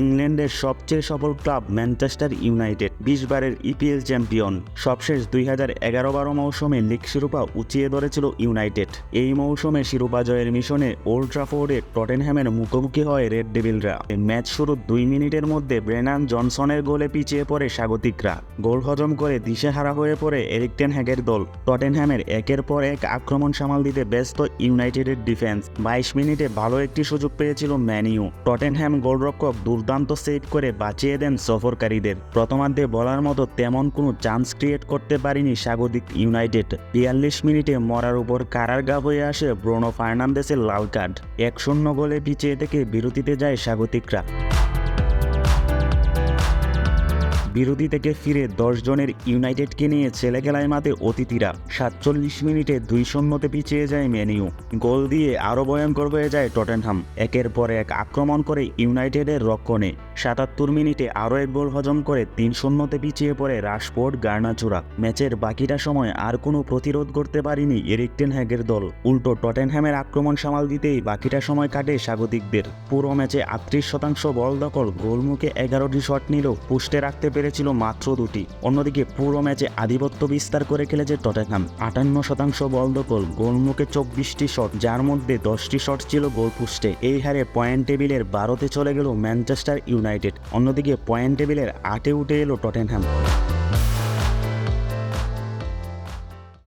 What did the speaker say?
ইংল্যান্ডের সবচেয়ে সফল ক্লাব ম্যানচেস্টার ইউনাইটেড, বিশ বারের ইপিএল চ্যাম্পিয়ন। সবশেষ দুই হাজার এগারো বারো মৌসুমে লিগ শিরোপা উঁচিয়ে ধরেছিল ইউনাইটেড। এই মৌসুমে শিরোপা জয়ের মিশনে ওল্ড ট্রাফোর্ডে টটেনহ্যামের মুখোমুখি হয় রেড ডেভিলরা। ম্যাচ শুরুর দুই মিনিটের মধ্যে ব্রেনান জনসনের গোলে পিছিয়ে পড়ে স্বাগতিকরা। গোল হজম করে দিশেহারা হয়ে পড়ে এরিকটেন হ্যাগের দল। টটেনহ্যামের একের পর এক আক্রমণ সামাল দিতে ব্যস্ত ইউনাইটেডের ডিফেন্স। বাইশ মিনিটে ভালো একটি সুযোগ পেয়েছিল ম্যানিউ টটেনহ্যাম গোলরক্ষক দুর্দান্ত সেট করে বাঁচিয়ে দেন সফরকারীদের। প্রথমার্ধে বলার মতো তেমন কোনো চান্স ক্রিয়েট করতে পারেনি স্বাগতিক ইউনাইটেড। বিয়াল্লিশ মিনিটে মরার উপর কারার গা হয়ে আসে ব্রোনো ফার্নান্দেসের লাল কার্ড। এক শূন্য গোলে পিছিয়ে থেকে বিরতিতে যায় স্বাগতিকরা। বিরতি থেকে ফিরে দশ জনের ইউনাইটেডকে নিয়ে ছেলে খেলায় মাতে অতিথিরা। সাতচল্লিশ মিনিটে দুই শূন্যতে পিছিয়ে যায় মেনিউ গোল দিয়ে আরও ভয়ঙ্কর হয়ে যায় টটেনহাম। একের পর এক আক্রমণ করে ইউনাইটেডের রক্ষণে। সাতাত্তর মিনিটে আরও এক গোল হজম করে তিন শূন্যতে পিছিয়ে পড়ে রাশফোর্ড, গার্নাচুরা। ম্যাচের বাকিটা সময় আর কোনো প্রতিরোধ করতে পারেনি এরিকটেন হ্যাগের দল। উল্টো টটেনহ্যামের আক্রমণ সামাল দিতেই বাকিটা সময় কাটে স্বাগতিকদের। পুরো ম্যাচে আটত্রিশ শতাংশ বল দখল, গোলমুখে এগারোটি শট নিলেও পুষ্টে রাখতে পেরেছিল মাত্র দুটি। অন্যদিকে পুরো ম্যাচে আধিপত্য বিস্তার করে খেলেছে টটেনহাম। আটান্ন শতাংশ বল দখল গোলমুখে চব্বিশটি শট, যার মধ্যে দশটি শট ছিল গোল পুষ্টে এই হারে পয়েন্ট টেবিলের বারোতে চলে গেল ম্যানচেস্টার ইউনাইটেড। অন্যদিকে পয়েন্ট টেবিলের আটে উঠে এলো টটেনহ্যাম